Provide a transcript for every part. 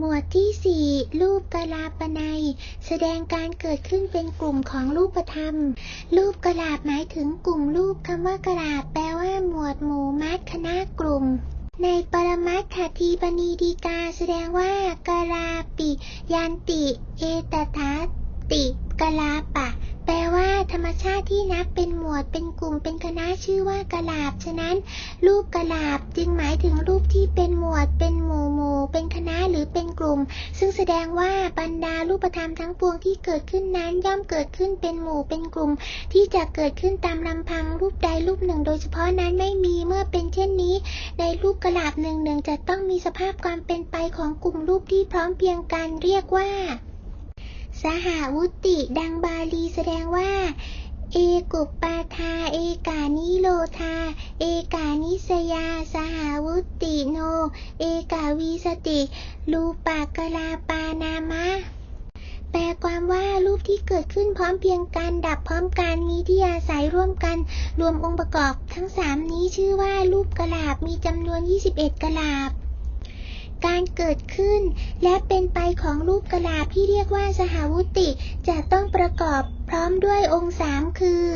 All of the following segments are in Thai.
หมวดที่สี่รูปกลาปนัย แสดงการเกิดขึ้นเป็นกลุ่มของรูปธรรม รูปกลาบหมายถึงกลุ่มรูปคำว่ากลาบแปลว่าหมวดหมู่มัดคณะกลุ่ม ในปรมัตถทีปณีดีกาแสดงว่ากลาปิยันติ เอตถาติกลาปะลา รรมชาติที่นับเป็นหมวดเป็นกลุ่มเป็นคณะชื่อว่ากลาบ ฉะนั้น รูปกลาบจึงหมายถึงรูปที่เป็นหมวด เป็นหมู่หมู่ เป็นคณะหรือเป็นกลุ่ม ซึ่งแสดงว่าบรรดารูปธรรมทั้งปวงที่เกิดขึ้นนั้นย่อมเกิดขึ้นเป็นหมู่เป็นกลุ่ม ที่จะเกิดขึ้นตามลำพังรูปใดรูปหนึ่ง โดยเฉพาะนั้นไม่มีเมื่อเป็นเช่นนี้ ในรูปกลาบหนึ่งหนึ่งจะต้องมีสภาพความเป็นไปของกลุ่มรูปที่พร้อมเพียงกันเรียกว่า สหวุติดังบาลีแสดงว่า เอกุปปาทา เอกานิโลทาเอกานิสยา สหวุติโน เอกาวีสติรูปากลาปานามะ แปลความว่ารูปที่เกิดขึ้นพร้อมเพียงกัน ดับพร้อมกัน มีที่อาศัยร่วมกัน รวมองค์ประกอบทั้งสามนี้ชื่อว่ารูปกลาบ มีจำนวน 21 กลาบ การเกิดขึ้น และเป็นไปของรูปกลาที่เรียกว่าสหวุติ จะต้องประกอบพร้อมด้วยองค์สามคือ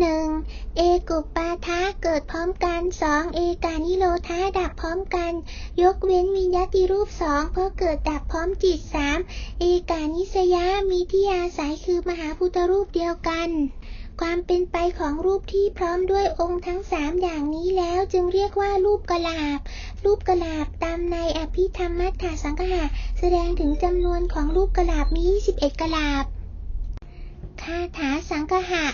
1. เอกุปปาทะเกิดพร้อมกัน 2. เอกานิโรธาดับพร้อมกัน ยกเว้นวิญญาติรูปสองเพราะเกิดดับพร้อมจิต 3. เอกานิสยามีที่อาศัยคือมหาพุทธรูปเดียวกัน ความเป็นไปของรูปที่พร้อมด้วยองค์ทั้งสามอย่างนี้แล้วจึงเรียกว่ารูปกลาบ รูปกลาบตามในอภิธรรมมัทธสังหะแสดงถึงจำนวนของรูปกลาบมี 21 กลาบ คาถาสังหะ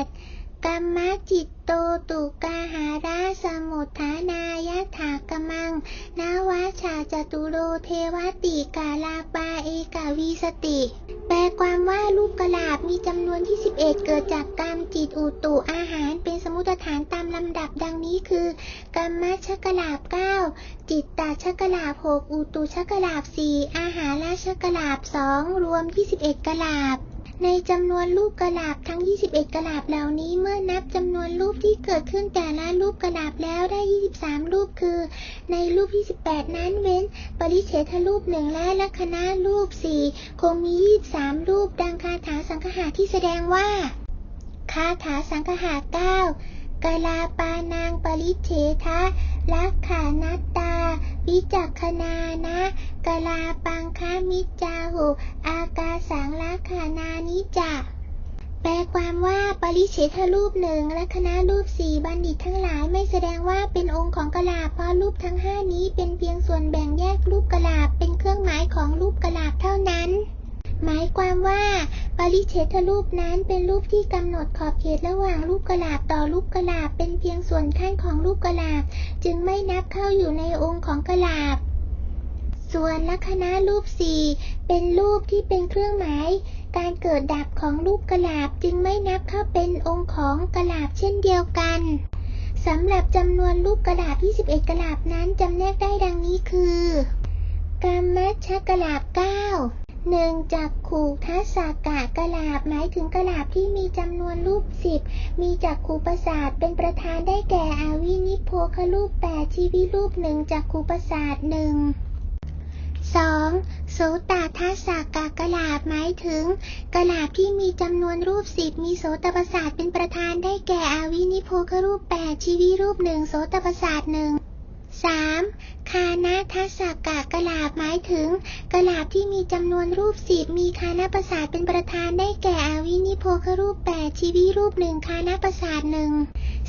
8. กัมมจิตโตตุกาหาราสมุทฐานายะถากมัง นาวาชาจตุโรเทวติกาลาปาเอกาวีสติ ลความว่ารูปกระลาบมีจำนวนที่ 11 เกิดจากกรรมจิตอุตุอาหารเป็นสมุตฐานตามลำดับดังนี้คือกรรมชกลาบ 9 จิตตาชกลาบ 6 อุตุชกลาบ 4 อาหาราชกลาบ 2 รวม 21 กลาบ ในจำนวนรูปกระลาบทั้ง 21 กระลาบเหล่านี้เมื่อนับจำนวนรูปที่เกิดขึ้นแต่ละรูปกระลาบแล้วได้ 23 รูปคือ ในรูป28นั้นเว้น ปริเฉทรูปหนึ่งและลัคนารูป 4 คงมี 23 รูปดังคาถาสังคหะที่แสดงว่า คาถาสังคหะ9กลาปานางปริเฉทะลักขานัตตา วิจักขนานะกลาปังคามิจาหุ อากาสังลักขานานิจาแปล ความว่าปริเฉทรูปหนึ่งและคณะรูปสี่บัณฑิตทั้งหลายไม่แสดงว่าเป็นองค์ของกลาบเพราะรูปทั้งห้านี้เป็นเพียงส่วนแบ่งแยกรูปกลาบเป็นเครื่องหมายของรูปกลาบเท่านั้น หมายความว่าปริเฉทรูปนั้นเป็นรูปที่กำหนดขอบเขตระหว่างรูปกลาบต่อรูปกลาบเป็นเพียงส่วนขั้นของรูปกลาบ จึงไม่นับเข้าอยู่ในองค์ของกลาบ ส่วนลัคนารูปสี่เป็นรูปที่เป็นเครื่องหมาย การเกิดดับของรูปกลาบจึงไม่นับเข้าเป็นองค์ของกลาบเช่นเดียวกันสำหรับจำนวนรูปกลาบ21กลาบนั้นจำแนกได้ดังนี้คือกามมัชกลาบ9หนึ่งจากขู่ทัศกะกลาบหมายถึงกลาบที่มีจำนวนรูปสิบมีจากขูประสาทเป็นประธานได้แก่อาวินิโพครูปแปดชีวิรูปหนึ่งจากขูประสาทหนึ่ง โสตทัสสกะกลาบหมายถึงกลาบที่มีจำนวนรูปสิบมีโสตประสาทเป็นประธานได้แก่อาวินิโพครูปแปดชีวิรูปหนึ่งโสตประสาทหนึ่ง 3. คานาทัสสกะกลาบหมายถึงกลาบที่มีจำนวนรูปสิบมีคานาประสาทเป็นประธานได้แก่อาวินิโพครูปแปดชีวิรูปหนึ่งคานาประสาทหนึ่ง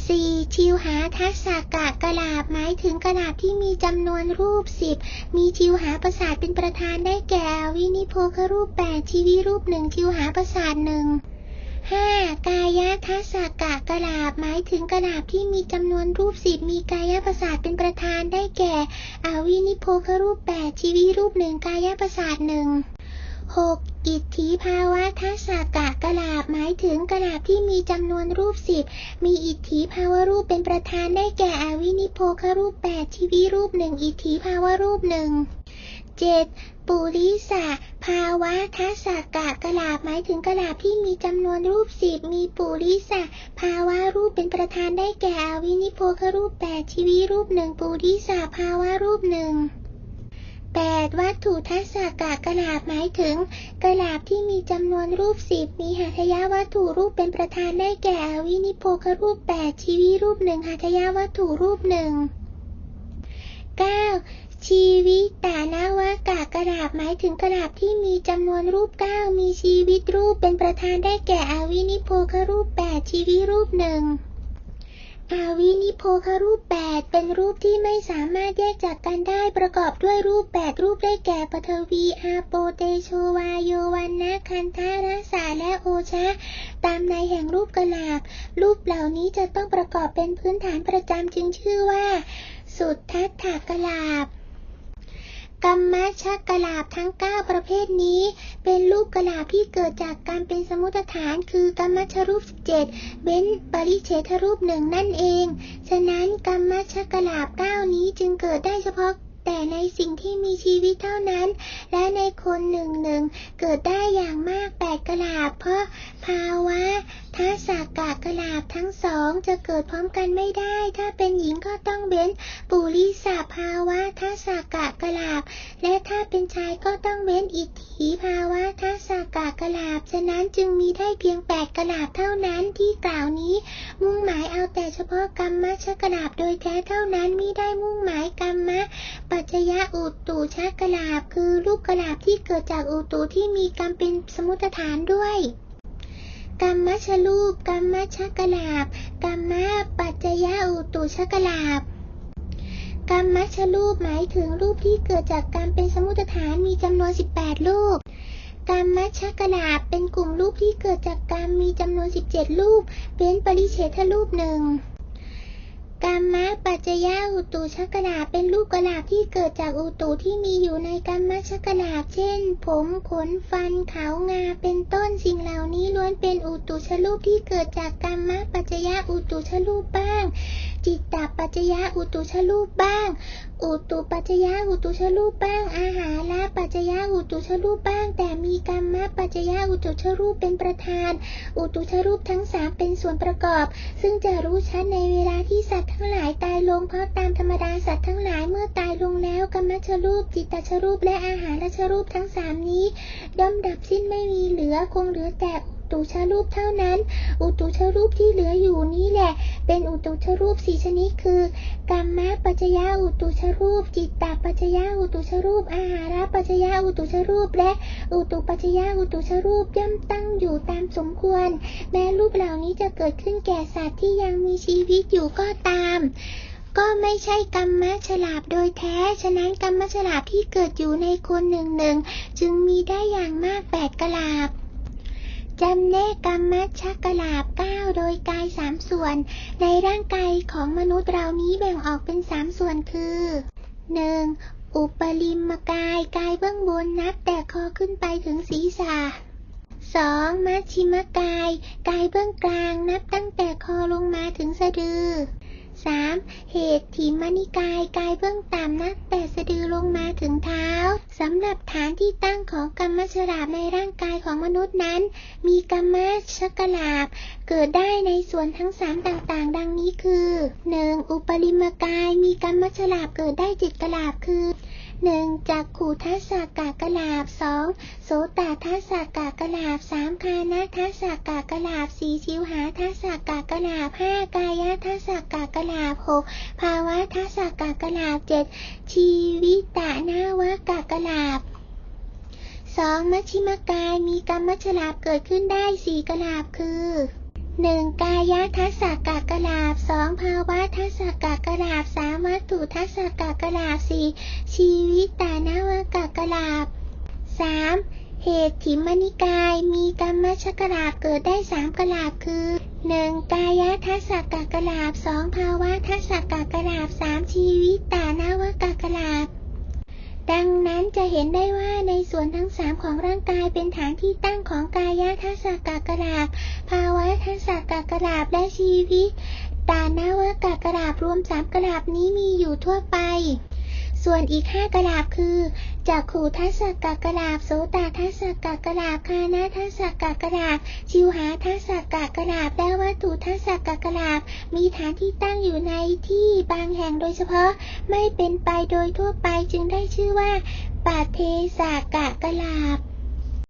4. ชิวหาทัสสกะกลาบหมายถึงกลาบที่มีจำนวนรูปสิบมีชิวหาประสาทเป็นประธานได้แก่ วินิโพครูปแปดชีวิรูปหนึ่งชิวหาประสาทหนึ่ง 5. กายทัสสกะกลาบหมายถึงกลาบที่มีจำนวนรูปสิบมีกายประสาทเป็นประธานได้แก่ อวินิโพครูปแปดชีวิรูปหนึ่งกายประสาทหนึ่ง 6. อิทธิภาวะทัสสกะกลาบหมายถึงกระลาบที่มีจำนวนรูปสิบมีอิทธิภาวะรูปเป็นประธานได้แก่อวินิโพครูปแปดชีวิรูปหนึ่งอิทธิภาวะรูปหนึ่ง 7. ปุริสะภาวะทัสสกะกลาบหมายถึงกระลาบที่มีจำนวนรูปสิบมีปุริสะภาวะรูปเป็นประธานได้แก่อวินิโพครูปแปดชีวิรูปหนึ่งปุริสะภาวะรูปหนึ่ง 8. วัตถุทัศกะกะลาบหมายถึงกะลาบที่มีจำนวนรูปสิบมีหัตถยวัตถุรูปเป็นประธานได้แก่อวินิโพครูป 8 ชีวิรูปหนึ่งหัตถยวัตถุรูปหนึ่ง 9. ชีวิตตานาวากะกระดาบหมายถึงกระดาบที่มีจำนวนรูป 9 มีชีวิตรูปเป็นประธานได้แก่อวินิโพครูป 8 ชีวิรูปหนึ่ง อาวินิโพครูปแปดเป็นรูปที่ไม่สามารถแยกจากกันได้ประกอบด้วยรูปแปดรูปได้แก่ปฐวีอาโปเตโชวาโยวันนะคันธารสาและโอชะ ตามในแห่งรูปกลาบ รูปเหล่านี้จะต้องประกอบเป็นพื้นฐานประจำจึงชื่อว่า สุดทัศถกลาบ กรรมชักกลาบทั้ง 9 ประเภทนี้ เป็นรูปกลาบที่เกิดจากการเป็นสมุตฐาน คือกรรมชรูป 17เว้นปริเฉทรูปหนึ่งนั่นเอง ฉะนั้นกรรมชักกลาบ 9 นี้จึงเกิดได้เฉพาะแต่ในสิ่งที่มีชีวิตเท่านั้น และในคนหนึ่งหนึ่งเกิดได้อย่างมากแปดกลาบเพราะภาวะ ทัศกะกลาบทั้งสองจะเกิดพร้อมกันไม่ได้ ถ้าเป็นหญิงก็ต้องเว้นปุริสาภาวะทัศกะกลาบ และถ้าเป็นชายก็ต้องเว้นอิทธิภาวะทัศกะกลาบ ฉะนั้นจึงมีได้เพียงแปดกลาบเท่านั้นที่กล่าวนี้ มุ่งหมายเอาแต่เฉพาะกรรมชกลาบโดยแท้เท่านั้นมิได้มุ่งหมายกรรมะ ปัจจยะอุตุชักกลาบ คือรูปกลาบที่เกิดจากอุตุที่มีกรรมเป็นสมุตฐานด้วย กรรมชลูปกรรมชกลาบกรรมะปัจจยะอุตุชกลาบกรรมชลูปหมายถึงรูปที่เกิดจากการเป็นสมุตฐานมีจำนวน 18 รูปกรรมชกลาบเป็นกลุ่มรูปที่เกิดจากการมีจำนวน 17 รูปเป็นปริเฉทรูปหนึ่ง ปัจจยาอุตุชกลาเป็นรูปกลาที่เกิดจากอุตุที่มีอยู่ในกรรมชกลาเช่น ผมขนฟันเขางาเป็นต้นสิ่งเหล่านี้ล้วนเป็นอุตุชรูปที่เกิดจากกรรมะปัจจยาอุตุชรูปบ้าง จิตตปัจจยาอุตุชรูปบ้าง อุตุปัจจยาอุตุชรูปบ้าง อาหารละปัจจยาอุตุชรูปบ้าง แต่มีกรรมะปัจจยาอุตุชรูปเป็นประธาน อุตุชรูปทั้งสามเป็นส่วนประกอบ ซึ่งจะรู้ชัดในเวลาที่สัตว์ทั้งหลายตายลงเพราะตามธรรมดาสัตว์ทั้งหลายเมื่อตายลงแล้วกรรมชรูปจิตตชรูปและอาหารชรูปทั้งสามนี้ย่อมดับสิ้นไม่มีเหลือคงเหลือแต่ ตุชรูปเท่านั้น อุตุชรูปที่เหลืออยู่นี้แหละ เป็นอุตุชรูปสี่ชนิดคือกรรมะปัจจยาอุตุชรูป จิตตปัจจยาอุตุชรูป อาหารปัจจยาอุตุชรูป และอุตุปัจจยาอุตุชรูปย่อมตั้งอยู่ตามสมควร แม้รูปเหล่านี้จะเกิดขึ้นแก่สัตว์ที่ยังมีชีวิตอยู่ก็ตามก็ไม่ใช่กรรมะฉลาบโดยแท้ ฉะนั้นกรรมะฉลาบที่เกิดอยู่ในคนหนึ่งหนึ่งจึงมีได้อย่างมากแปดกลาบ จำแนกกรรมชักกลาบเก้าโดยกายสามส่วน ในร่างกายของมนุษย์เรานี้แบ่งออกเป็นสามส่วนคือ 1. อุปริมกายกายเบื้องบนนับแต่คอขึ้นไปถึงศีรษะ 2. มัชชิมกาย กายเบื้องกลางนับตั้งแต่คอลงมาถึงสะดือ 3. เหตุถีมณิกายกายเบื้องต่ำนักแต่สะดือลงมาถึงเท้าสำหรับฐานที่ตั้งของกรรมชราบในร่างกายของมนุษย์นั้น มีกรรมชกลาบ เกิดได้ในส่วนทั้งสามต่างๆ ดังนี้คือ 1. อุปริมกายมีกรรมชลาบเกิดได้จิตกลาบคือ หนึ่งจากขูทัศกากลาบสองโสตทัศกากลาบสามคานาทัศกากลาบสี่ชิวหาทัศกากลาบห้ากายทัศกากลาบหกภาวะทัศกากลาบเจ็ดชีวิตานาวกากลาบสองมัชชิมกายมีกรรมฉลาบเกิดขึ้นได้สี่กลาบคือ หนึ่งกายทัศกะกลาบสองภาวะทัศกะกลาบสามวัตถุทัศกะกลาบสี่ชีวิตตานาวกะกลาบสามเหตุถิมณิกายมีกรรมชกลาบเกิดได้สามกลาบคือหนึ่งกายทัศกะกลาบสองภาวะทัศกะกลาบสามชีวิตตานาวกะกลาบดังนั้นจะเห็นได้ว่า ส่วนทั้งสามของร่างกายเป็นฐานที่ตั้งของกายทัศกกราบภาวะทัศกกราบและชีวิตตานาวกกราบรวมสามกราบนี้มีอยู่ทั่วไป ส่วนอีกห้ากลาบคือ จากขูทัศกกลาบโสตาทัศกกลาบคานาทัศกกลาบชิวหาทัศกกลาบและวัตถุทัศกกลาบมีฐานที่ตั้งอยู่ในที่บางแห่งโดยเฉพาะไม่เป็นไปโดยทั่วไปจึงได้ชื่อว่าปาเทสากะกะลาบ